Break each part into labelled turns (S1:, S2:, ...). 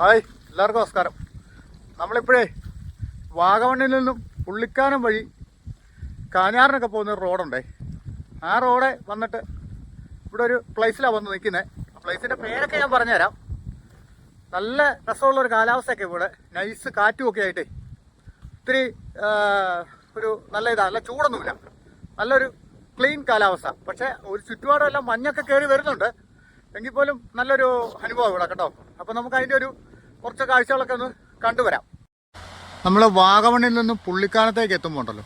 S1: Hi എല്ലാവർക്കും നമസ്കാരം. നമ്മളിപ്പോഴേ വാഗമണ്ണിൽ നിന്നും പുള്ളിക്കാനം വഴി കാഞ്ഞാറിനൊക്കെ പോകുന്ന ഒരു റോഡുണ്ടേ. ആ റോഡ് വന്നിട്ട് ഇവിടെ ഒരു പ്ലേസിലാണ് വന്ന് നിൽക്കുന്നത് ആ പ്ലേസിന്റെ പേരൊക്കെ ഞാൻ പറഞ്ഞുതരാം. നല്ല രസമുള്ള ഒരു കാലാവസ്ഥയൊക്കെ ഇവിടെ. നൈസ് കാറ്റും ഒക്കെ ആയിട്ടേ. ഒത്തിരി ഒരു നല്ല ഇതാണ് നല്ല ചൂടൊന്നുമില്ല. നല്ലൊരു ക്ലീൻ കാലാവസ്ഥ. പക്ഷേ ഒരു ചുറ്റുപാടുമെല്ലാം മഞ്ഞൊക്കെ കയറി വരുന്നുണ്ട്. എങ്കിൽ പോലും നല്ലൊരു അനുഭവം ഇവിടെ കേട്ടോ. അപ്പോൾ നമുക്ക് അതിന്റെ ഒരു കുറച്ച് കാഴ്ചകളൊക്കെ ഒന്ന് കണ്ടുവരാം. നമ്മൾ വാഗമണ്ണിൽ നിന്ന് പുള്ളിക്കാനത്തേക്ക് എത്തുമ്പോൾ ഉണ്ടല്ലോ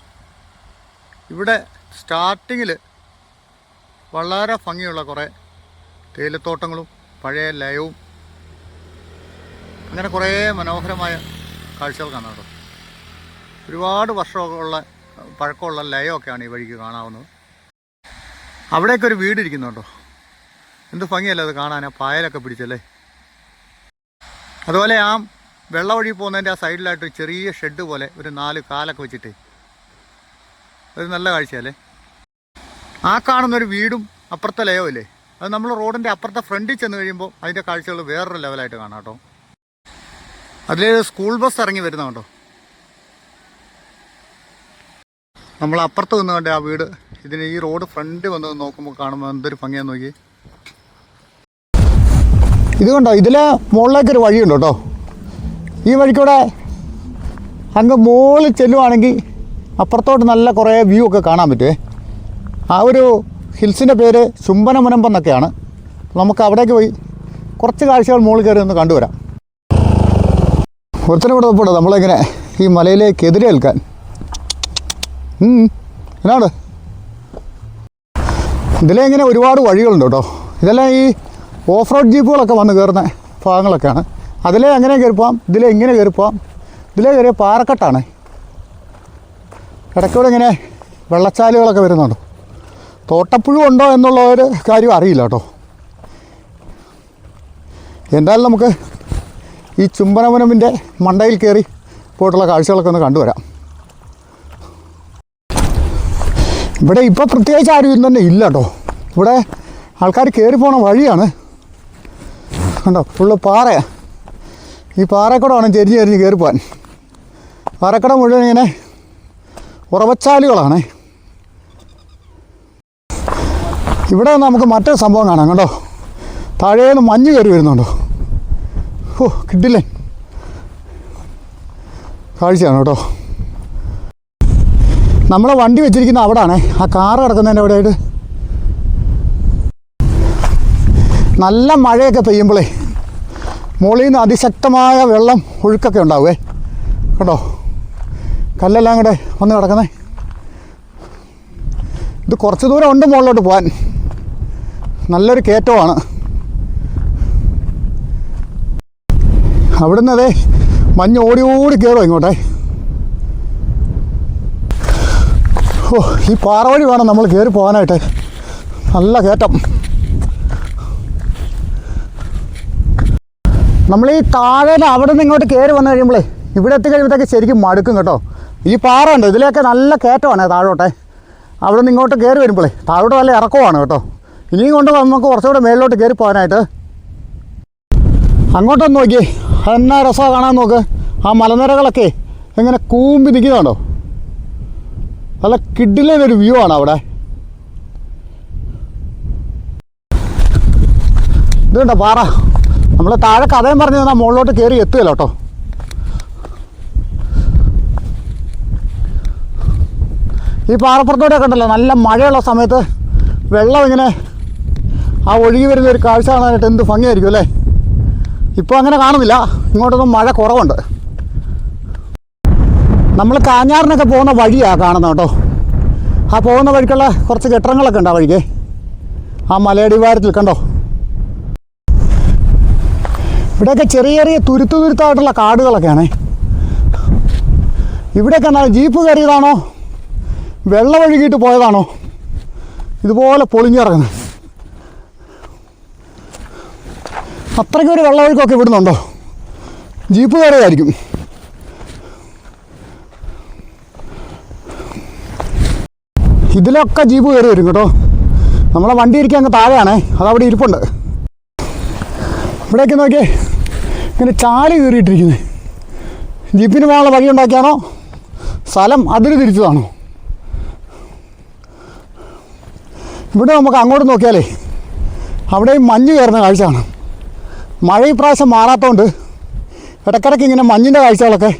S1: ഇവിടെ സ്റ്റാർട്ടിങ്ങിൽ വളരെ ഭംഗിയുള്ള കുറേ തേയിലത്തോട്ടങ്ങളും പഴയ ലയവും അങ്ങനെ കുറേ മനോഹരമായ കാഴ്ചകൾ കാണാം കേട്ടോ. ഒരുപാട് വർഷമുള്ള പഴക്കമുള്ള ലയമൊക്കെയാണ് ഈ വഴിക്ക് കാണാവുന്നത്. അവിടെയൊക്കെ ഒരു വീട് ഇരിക്കുന്നുണ്ടോ? എന്ത് ഭംഗിയല്ലേ അത് കാണാൻ? ആ പായലൊക്കെ പിടിച്ചല്ലേ? അതുപോലെ ആ വെള്ളം ഒഴുകി പോകുന്നതിന്റെ ആ സൈഡിലായിട്ട് ഒരു ചെറിയ ഷെഡ് പോലെ ഒരു നാല് കാലൊക്കെ വെച്ചിട്ടേ. ഒരു നല്ല കാഴ്ചയല്ലേ? ആ കാണുന്നൊരു വീടും അപ്പുറത്തെ ലയോ ഇല്ലേ? അത് നമ്മൾ റോഡിന്റെ അപ്പുറത്തെ ഫ്രണ്ടിൽ ചെന്ന് കഴിയുമ്പോൾ അതിന്റെ കാഴ്ചകൾ വേറൊരു ലെവലായിട്ട് കാണാം കേട്ടോ. അതിൽ സ്കൂൾ ബസ് ഇറങ്ങി വരുന്ന കണ്ടോ? നമ്മൾ അപ്പുറത്ത് നിന്ന് കണ്ട ആ വീട്. ഇതിന് ഈ റോഡ് ഫ്രണ്ട് വന്ന് നോക്കുമ്പോൾ കാണുമ്പോൾ എന്തൊരു ഭംഗിയാന്ന് നോക്കി ഇത് കണ്ടോ? ഇതിലെ മുകളിലേക്കൊരു വഴിയുണ്ട് കേട്ടോ. ഈ വഴിക്കൂടെ അങ്ങ് മുകളിൽ ചെല്ലുവാണെങ്കിൽ അപ്പുറത്തോട്ട് നല്ല കുറേ വ്യൂ ഒക്കെ കാണാൻ പറ്റുമേ ആ ഒരു ഹിൽസിന്റെ പേര് ചുംബനമുനമ്പം എന്നൊക്കെയാണ്. നമുക്ക് അവിടേക്ക് പോയി കുറച്ച് കാഴ്ചകൾ മുകളിൽ കയറി ഒന്ന് കണ്ടുവരാം. ഒരുത്തനും കൂടെ തപ്പോട്ടെ നമ്മളിങ്ങനെ ഈ മലയിലേക്ക് എതിരെ ഏൽക്കാൻ എന്നാണ്? ഇതിലെ ഇങ്ങനെ ഒരുപാട് വഴികളുണ്ട് കേട്ടോ. ഇതെല്ലാം ഈ ഓഫ് റോഡ് ജീപ്പുകളൊക്കെ വന്ന് കയറുന്ന ഭാഗങ്ങളൊക്കെയാണ്. അതിലെ അങ്ങനെ കയറി പോവാം ഇതിലെ ഇങ്ങനെ കയറി പോവാം ഇതിലെ കയറിയ പാറക്കെട്ടാണ്. ഇടയ്ക്കൂടെ ഇങ്ങനെ വെള്ളച്ചാലുകളൊക്കെ വരുന്നുണ്ട്. തോട്ടപ്പുഴു ഉണ്ടോ എന്നുള്ള ഒരു കാര്യം അറിയില്ല കേട്ടോ. എന്തായാലും നമുക്ക് ഈ ചുംബനവനമിന്റെ മണ്ടയിൽ കയറി പോയിട്ടുള്ള കാഴ്ചകളൊക്കെ ഒന്ന് കണ്ടുവരാം. ഇവിടെ ഇപ്പോൾ പ്രത്യേകിച്ച് ആരും തന്നെ ഇല്ല കേട്ടോ. ഇവിടെ ആൾക്കാർ കയറി പോണ വഴിയാണ്. കണ്ടോ? ഫുള്ള് പാറയാണ് ഈ പാറക്കട വേണം ചെരിഞ്ഞ് ചെരിഞ്ഞ് കയറി പോകാൻ പാറക്കട മുഴുവൻ ഇങ്ങനെ ഉറവച്ചാലുകളാണ്. ഇവിടെ നമുക്ക് മറ്റൊരു സംഭവം കാണാം കണ്ടോ? താഴേന്ന് മഞ്ഞ് കയറി വരുന്നുണ്ടോ. ഓ കിട്ടില്ലേ? കാഴ്ചയാണ് കേട്ടോ. നമ്മളെ വണ്ടി വെച്ചിരിക്കുന്ന അവിടാണ്. ആ കാറ് കിടക്കുന്നതിന്റെ അവിടെയായിട്ട് നല്ല മഴയൊക്കെ പെയ്യുമ്പോഴേ മുകളിൽ നിന്ന് അതിശക്തമായ വെള്ളം ഒഴുക്കൊക്കെ ഉണ്ടാവുമേ കേട്ടോ കല്ലെല്ലാം കൂടെ വന്ന് കിടക്കുന്നേ. ഇത് കുറച്ച് ദൂരം ഉണ്ട് മുകളിലോട്ട് പോകാൻ നല്ലൊരു കയറ്റമാണ്. അവിടുന്ന് അതേ മഞ്ഞ് ഓടി ഓടി കയറും ഇങ്ങോട്ടേ. ഓ ഈ പാറ വഴി വേണം നമ്മൾ കയറി പോകാനായിട്ട്. നല്ല കയറ്റം. നമ്മൾ ഈ താഴെ അവിടെ നിന്ന് ഇങ്ങോട്ട് കയറി വന്നു കഴിയുമ്പോൾ ഇവിടെ എത്തി എത്തിക്കഴിയുമ്പോഴത്തേക്ക് ശരിക്കും മടുക്കും കേട്ടോ. ഈ പാറ ഉണ്ട് ഇതിലേക്ക് നല്ല കയറ്റമാണ് താഴോട്ടെ. അവിടെ നിന്ന് ഇങ്ങോട്ട് കയറി വരുമ്പോഴേ താഴോട്ട് നല്ല ഇറക്കമാണ് കേട്ടോ. ഇനിയും കൊണ്ട് നമുക്ക് കുറച്ചുകൂടെ മേളിലോട്ട് കയറി പോകാനായിട്ട്. അങ്ങോട്ടൊന്ന് നോക്കിയേ എന്നാ രസമാണ് കാണാൻ നോക്ക്. ആ മലനിരകളൊക്കെ എങ്ങനെ കൂമ്പി നിൽക്കുന്നുണ്ടോ നല്ല കിഡിലൊരു വ്യൂ ആണ് അവിടെ. ഇതുണ്ടോ പാറ? നമ്മൾ താഴെ കഥയും പറഞ്ഞു തന്നാൽ മുകളിലോട്ട് കയറി എത്തുകയല്ലോ കേട്ടോ. ഈ പാറപ്പുറത്തോടെയൊക്കെ ഉണ്ടല്ലോ നല്ല മഴയുള്ള സമയത്ത് വെള്ളം ഇങ്ങനെ ആ ഒഴുകി വരുന്ന ഒരു കാഴ്ച കാണാനായിട്ട് എന്ത് ഭംഗിയായിരിക്കും അല്ലേ? ഇപ്പോൾ അങ്ങനെ കാണുന്നില്ല ഇങ്ങോട്ടൊന്നും മഴ കുറവുണ്ട്. നമ്മൾ കാഞ്ഞാറിനൊക്കെ പോകുന്ന വഴിയാണ് കാണുന്നത് കേട്ടോ. ആ പോകുന്ന വഴിക്കുള്ള കുറച്ച് കെട്ടിടങ്ങളൊക്കെ ഉണ്ട് ആ വഴിക്ക്. ആ മലയടിവാരത്തിൽ കണ്ടോ? ഇവിടെയൊക്കെ ചെറിയ ചെറിയ തുരുത്തു തുരുത്തായിട്ടുള്ള കാടുകളൊക്കെയാണേ. ഇവിടെയൊക്കെ എന്താ ജീപ്പ് കയറിയതാണോ? വെള്ളം ഒഴുകിയിട്ട് പോയതാണോ? ഇതുപോലെ പൊളിഞ്ഞിറങ്ങുന്നത് അത്രയ്ക്ക് ഒരു വെള്ളമൊഴുക്കൊക്കെ ഇവിടുന്നുണ്ടോ? ജീപ്പ് കയറിയതായിരിക്കും. ഇതിലൊക്കെ ജീപ്പ് കയറി വരും കേട്ടോ. നമ്മളെ വണ്ടി ഇരിക്കാൻ അങ്ങ് താഴെയാണേ. അതവിടെ ഇരിപ്പുണ്ട്. ഇവിടേക്ക് നോക്കിയേ ഇങ്ങനെ ചാൽ കയറിയിട്ടിരിക്കുന്നത് ജീപ്പിന് പോകാനുള്ള വഴി ഉണ്ടാക്കിയാണോ? സ്ഥലം അതിന് തിരിച്ചതാണോ? ഇവിടെ നമുക്ക് അങ്ങോട്ട് നോക്കിയാലേ അവിടെയും മഞ്ഞ് കയറുന്ന കാഴ്ച കാണാം മഴ ഇപ്രാവശ്യം മാറാത്തതുകൊണ്ട് ഇടയ്ക്കിടയ്ക്ക് ഇങ്ങനെ മഞ്ഞിന്റെ കാഴ്ചകളൊക്കെ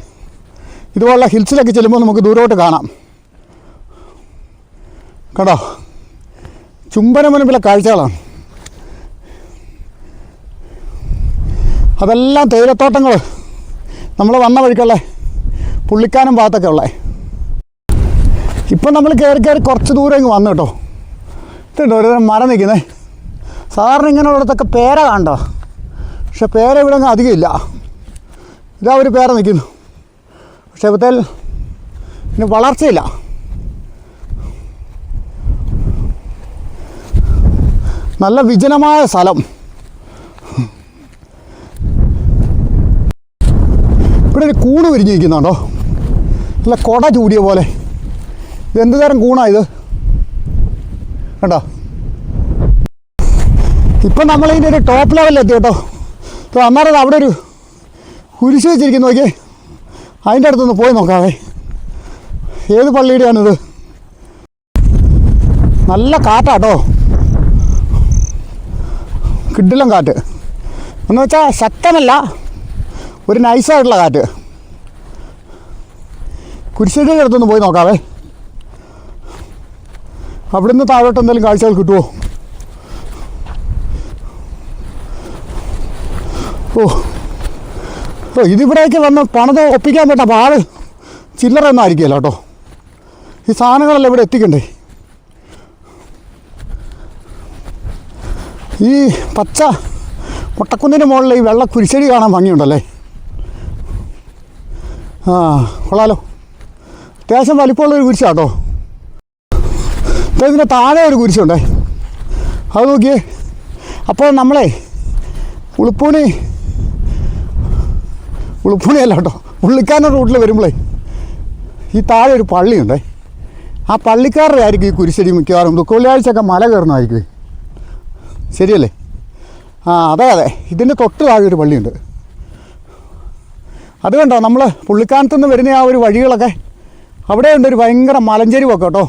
S1: ഇതുപോലുള്ള ഹിൽസിലൊക്കെ ചെല്ലുമ്പോൾ നമുക്ക് ദൂരോട്ട് കാണാം. കേട്ടോ ചുംബന മുൻപിലെ കാഴ്ചകളാണ്. അതെല്ലാം തേയിലത്തോട്ടങ്ങൾ നമ്മൾ വന്ന വഴിക്കുള്ള പുള്ളിക്കാനും ഭാഗത്തൊക്കെ ഉള്ളേ. ഇപ്പം നമ്മൾ കയറി കയറി കുറച്ച് ദൂരം ഇങ്ങ് വന്നു കേട്ടോ. ഇതുണ്ട് ഒരു മരം നിൽക്കുന്നത് സാറിന് ഇങ്ങനെയുള്ളിടത്തൊക്കെ പേര കണ്ടോ പക്ഷെ പേര ഇവിടെ ഒന്നും അധികമില്ല ഇതാ ഒരു പേര നിൽക്കുന്നു. പക്ഷെ ഇപ്പത്തേൽ പിന്നെ വളർച്ചയില്ല. നല്ല വിജനമായ സ്ഥലം. ഇവിടെ ഒരു കൂണ് വിരിഞ്ഞിരിക്കുന്നുണ്ടോ? നല്ല കൊട ചൂടിയ പോലെ. ഇത് എന്ത് തരം കൂണാ ഇത്? കണ്ടോ? ഇപ്പം നമ്മളിതിന്റെ ഒരു ടോപ്പ് ലെവലിലെത്തി കേട്ടോ. അന്നേരം അവിടെ ഒരു കുരിശ് വെച്ചിരിക്കുന്നു നോക്കിയേ. അതിന്റെ അടുത്തൊന്ന് പോയി നോക്കാവേ. ഏത് പള്ളിയുടെയാണിത്? നല്ല കാറ്റാട്ടോ കിഡിലം കാറ്റ്. എന്ന് വെച്ചാൽ ശക്തമല്ല ഒരു നൈസായിട്ടുള്ള കാറ്റ്. കുരിശടിയുടെ അടുത്തൊന്ന് പോയി നോക്കാവേ. അവിടുന്ന് താഴോട്ട് എന്തെങ്കിലും കാഴ്ചകൾ കിട്ടുമോ ഓ. ഓ ഇതിവിടേക്ക് വന്ന് പണത് ഒപ്പിക്കാൻ പറ്റാ പാട് ചില്ലറ ഒന്നും ആയിരിക്കുമല്ലോ കേട്ടോ. ഈ സാധനങ്ങളെല്ലാം ഇവിടെ എത്തിക്കണ്ടേ? ഈ പച്ച മുട്ടക്കുന്നിന്റെ മുകളിൽ ഈ വെള്ള കുരിശടി കാണാൻ ഭംഗിയുണ്ടല്ലേ? ആ കൊള്ളാലോ. അത്യാവശ്യം വലിപ്പമുള്ള ഒരു വലിപ്പമുള്ളൊരു കുരിശാട്ടോ ഇതിന്റെ താഴെ ഒരു കുരിശുണ്ടേ. അത് നോക്കിയേ. അപ്പോൾ നമ്മളെ ഉളുപ്പൂണി ഉളുപ്പൂണിയല്ല കേട്ടോ ഉള്ളിക്കാരന്റെ റൂട്ടിൽ വരുമ്പോഴേ ഈ താഴെ ഒരു പള്ളിയുണ്ടേ. ആ പള്ളിക്കാരുടെ ആയിരിക്കും ഈ കുരിശടി മിക്കവാറും. ദുഃഖവെള്ളിയാഴ്ചയൊക്കെ മല കയറുന്നതായിരിക്കും. ശരിയല്ലേ? ആ അതെ അതെ. ഇതിന്റെ തൊട്ട് താഴെ ഒരു പള്ളിയുണ്ട്. അത് കണ്ടോ നമ്മൾ പുള്ളിക്കാനത്തു നിന്ന് വരുന്ന ആ ഒരു വഴികളൊക്കെ? അവിടെ ഉണ്ട് ഒരു ഭയങ്കര മലഞ്ചെരിവൊക്കെ കേട്ടോ.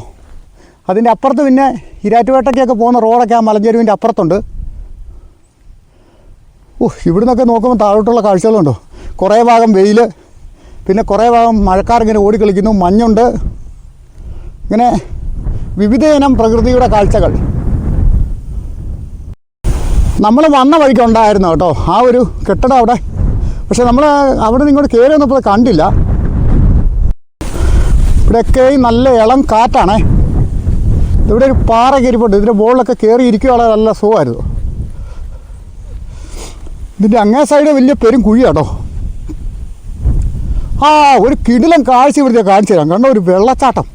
S1: അതിന്റെ അപ്പുറത്ത് പിന്നെ ഇരാറ്റുപേട്ടയ്ക്കൊക്കെ പോകുന്ന റോഡൊക്കെ ആ മലഞ്ചെരുവിന്റെ അപ്പുറത്തുണ്ട്. ഓ ഇവിടുന്നൊക്കെ നോക്കുമ്പോൾ താഴോട്ടുള്ള കാഴ്ചകളുണ്ടോ? കുറേ ഭാഗം വെയിൽ പിന്നെ കുറേ ഭാഗം മഴക്കാർ ഇങ്ങനെ ഓടിക്കളിക്കുന്നു മഞ്ഞുണ്ട്. ഇങ്ങനെ വിവിധ ഇനം പ്രകൃതിയുടെ കാഴ്ചകൾ. നമ്മൾ വന്ന വഴിക്ക് ഉണ്ടായിരുന്നു കേട്ടോ ആ ഒരു കെട്ടിടം അവിടെ. പക്ഷെ നമ്മൾ അവിടെ ഇങ്ങോട്ട് കയറി വന്നപ്പോൾ കണ്ടില്ല. ഇവിടെയൊക്കെ നല്ല ഇളം കാറ്റാണേ. ഇവിടെ ഒരു പാറ കയറിപ്പോട്ട് ഇതിന്റെ ബോളിലൊക്കെ കയറി ഇരിക്കുകയാണെങ്കിൽ നല്ല സുഖമായിരുന്നു. ഇതിന്റെ അങ്ങേ സൈഡ് വലിയ പെരും കുഴിയാട്ടോ. ആ ഒരു കിടിലം കാഴ്ച ഇവിടുത്തെ കാണിച്ചു തരാം. കണ്ടോ ഒരു വെള്ളച്ചാട്ടം.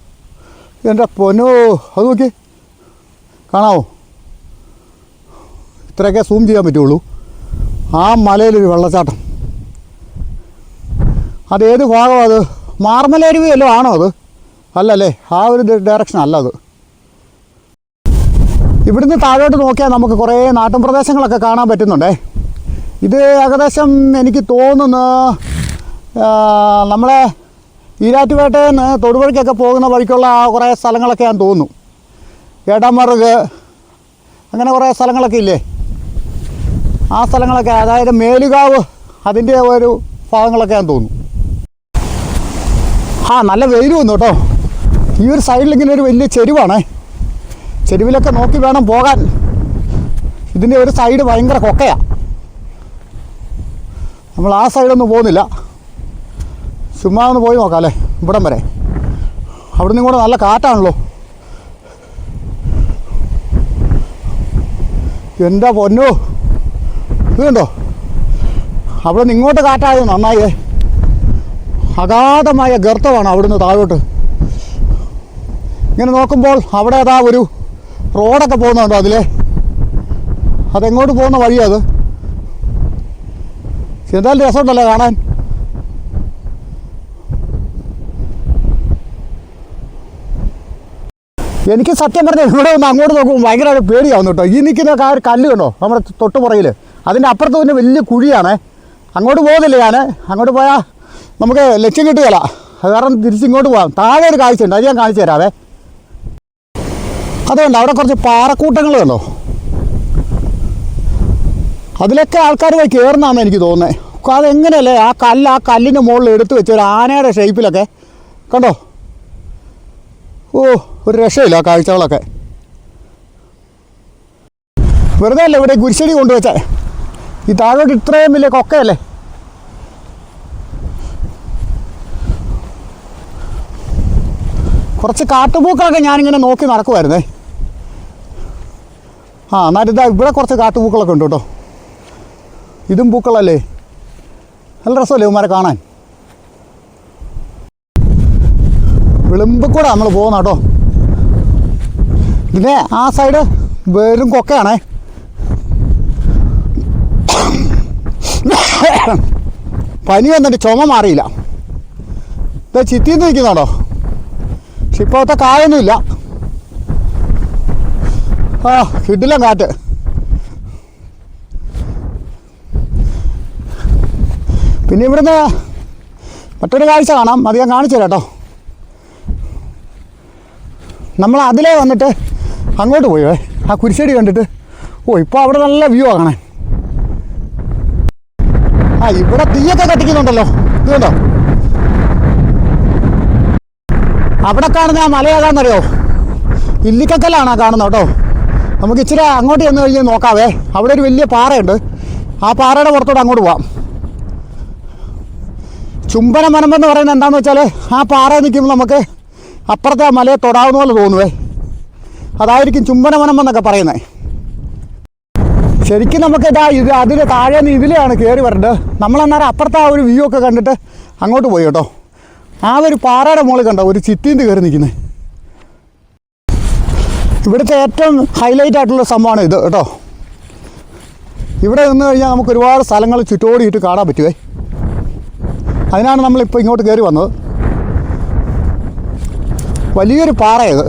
S1: എന്റെ പൊന്നോ അത് നോക്കി കാണാവോ? ഇത്രയൊക്കെ സൂം ചെയ്യാൻ പറ്റുള്ളൂ. ആ മലയിലൊരു വെള്ളച്ചാട്ടം. അതേത് ഭാഗമാണ് അത്? മാർമലരുവി വല്ലതും ആണോ അത്? അല്ലല്ലേ ആ ഒരു ഡയറക്ഷൻ അല്ല അത്. ഇവിടുന്ന് താഴോട്ട് നോക്കിയാൽ നമുക്ക് കുറേ നാട്ടും പ്രദേശങ്ങളൊക്കെ കാണാൻ പറ്റുന്നുണ്ടേ. ഇത് ഏകദേശം എനിക്ക് തോന്നുന്നു നമ്മളെ ഈരാറ്റുപേട്ടയിൽ തൊടുപുഴയ്ക്കൊക്കെ പോകുന്ന വഴിക്കുള്ള കുറേ സ്ഥലങ്ങളൊക്കെ ഞാൻ തോന്നുന്നു. എടമറുക് അങ്ങനെ കുറേ സ്ഥലങ്ങളൊക്കെ ഇല്ലേ? ആ സ്ഥലങ്ങളൊക്കെ അതായത് മേലുകാവ് അതിന്റെ ഒരു ഭാഗങ്ങളൊക്കെ ഞാൻ തോന്നുന്നു. ആ നല്ല വെയിൽ വന്നു കേട്ടോ. ഈ ഒരു സൈഡിൽ ഇങ്ങനെ ഒരു വലിയ ചെരുവാണ്. ചെരുവിലൊക്കെ നോക്കി വേണം പോകാൻ. ഇതിന്റെ ഒരു സൈഡ് ഭയങ്കര കൊക്കയാണ് നമ്മൾ ആ സൈഡൊന്നും പോകുന്നില്ല. ചുമ്മാ ഒന്ന് പോയി നോക്കാം അല്ലേ? ഇവിടം വരെ. അവിടെ നിന്നും കൂടെ നല്ല കാറ്റാണല്ലോ. എന്താ പൊന്നോ? ഇത് കണ്ടോ? അവിടെ നിന്ന് ഇങ്ങോട്ട് കാറ്റായത് നന്നായേ. അഗാധമായ ഗർത്തമാണ് അവിടുന്ന് താഴോട്ട്. ഇങ്ങനെ നോക്കുമ്പോൾ അവിടെ അതാ ഒരു റോഡൊക്കെ പോകുന്നുണ്ടോ അതിലെ? അതെങ്ങോട്ട് പോകുന്ന വഴിയാ അത്? എന്തായാലും രസമുണ്ടല്ലോ കാണാൻ? എനിക്ക് സത്യം പറഞ്ഞാൽ ഇവിടെ ഒന്ന് അങ്ങോട്ട് നോക്കുമ്പോൾ ഭയങ്കരമായിട്ട് പേടിയാവുന്നു കേട്ടോ. ഈ നിൽക്കുന്ന ആ ഒരു കല്ല് കണ്ടോ? നമ്മുടെ തൊട്ടുപുറയിൽ അതിന്റെ അപ്പുറത്ത് പിന്നെ വലിയ കുഴിയാണേ. അങ്ങോട്ട് പോകുന്നില്ല ഞാൻ അങ്ങോട്ട് പോയാൽ നമുക്ക് ലക്ഷ്യം കിട്ടുകയില്ല. അത് കാരണം തിരിച്ചിങ്ങോട്ട് പോകാം. താഴെ ഒരു കാഴ്ച ഉണ്ട് അത് ഞാൻ കാണിച്ചു തരാവേ. അതുകൊണ്ട് അവിടെ കുറച്ച് പാറക്കൂട്ടങ്ങൾ കണ്ടോ? അതിലൊക്കെ ആൾക്കാർ പോയി കയറുന്നതാണെന്ന് എനിക്ക് തോന്നുന്നത് അതെങ്ങനെയല്ലേ? ആ കല്ല് ആ കല്ലിന്റെ മുകളിൽ എടുത്തു വെച്ച് ഒരു ആനയുടെ ഷേപ്പിലൊക്കെ കണ്ടോ? ഓ ഒരു രക്ഷയില്ല ആ കാഴ്ചകളൊക്കെ. വെറുതെ അല്ലേ ഇവിടെ കുരിശടി കൊണ്ടുവച്ചേ? ഈ താഴോട്ട് ഇത്രയും വലിയ കൊക്കയല്ലേ? കുറച്ച് കാട്ടുപൂക്കളൊക്കെ ഞാനിങ്ങനെ നോക്കി നടക്കുമായിരുന്നേ ആ എന്നാലും ഇതാ ഇവിടെ കുറച്ച് കാട്ടുപൂക്കളൊക്കെ ഉണ്ട് കേട്ടോ. ഇതും പൂക്കളല്ലേ? നല്ല രസമല്ലേ ഇവന്മാരെ കാണാൻ? വിളിമ്പ് കൂടെ നമ്മൾ പോകുന്ന കേട്ടോ. പിന്നെ ആ സൈഡ് വെറും കൊക്കയാണേ. പനി വന്നിട്ട് ചുമ മാറിയില്ല. ഇത് ചിത്തിന്ന് നിൽക്കുന്നുണ്ടോ പക്ഷെ ഇപ്പോഴത്തെ കായൊന്നുമില്ല. ആ കിട്ടില്ല കാറ്റ്. പിന്നെ ഇവിടുന്ന് മറ്റൊരു കാഴ്ച കാണാം. അധികം കാണിച്ചു കേട്ടോ. നമ്മൾ അതിലേ വന്നിട്ട് അങ്ങോട്ട് പോയോ. ആ കുരിശടി കണ്ടിട്ട്. ഓ ഇപ്പോൾ അവിടെ നല്ല വ്യൂ ആ കാണാൻ. ആ ഇവിടെ തീയൊക്കെ കത്തിക്കുന്നുണ്ടല്ലോ. ഇത് കണ്ടോ അവിടെ കാണുന്ന ആ മലയേതാണെന്നറിയോ ഇല്ലിക്കക്കല്ലാണ് കാണുന്നത് കേട്ടോ. നമുക്ക് ഇച്ചിരി അങ്ങോട്ട് ചെന്ന് കഴിഞ്ഞ് നോക്കാവേ. അവിടെ ഒരു വലിയ പാറയുണ്ട്. ആ പാറയുടെ പുറത്തോട്ട് അങ്ങോട്ട് പോവാം. ചുംബന എന്ന് പറയുന്നത് എന്താണെന്ന് വെച്ചാൽ ആ പാറ നിൽക്കുമ്പോൾ നമുക്ക് അപ്പുറത്തെ ആ മലയെ തൊടാവുന്ന പോലെ തോന്നുവേ. അതായിരിക്കും ചുംബന മനമെന്നൊക്കെ പറയുന്നത്. ശരിക്കും നമുക്ക് ഇതാ ഇത് അതിൽ താഴെ നിന്ന് ഇതിലെയാണ് കയറി വരേണ്ടത്. നമ്മളന്നേരം അപ്പുറത്തെ ആ ഒരു വ്യൂ ഒക്കെ കണ്ടിട്ട് അങ്ങോട്ട് പോയി കേട്ടോ. ആ ഒരു പാറയുടെ മുകളിൽ കണ്ട? ഒരു ചിത്തീന്ത് കയറി നിൽക്കുന്നത് ഇവിടുത്തെ ഏറ്റവും ഹൈലൈറ്റ് ആയിട്ടുള്ള സംഭവമാണ് ഇത് കേട്ടോ. ഇവിടെ നിന്ന് കഴിഞ്ഞാൽ നമുക്ക് ഒരുപാട് സ്ഥലങ്ങൾ ചുറ്റോടിയിട്ട് കാണാൻ പറ്റുവേ. അതിനാണ് നമ്മളിപ്പോൾ ഇങ്ങോട്ട് കയറി വന്നത്. വലിയൊരു പാറയത്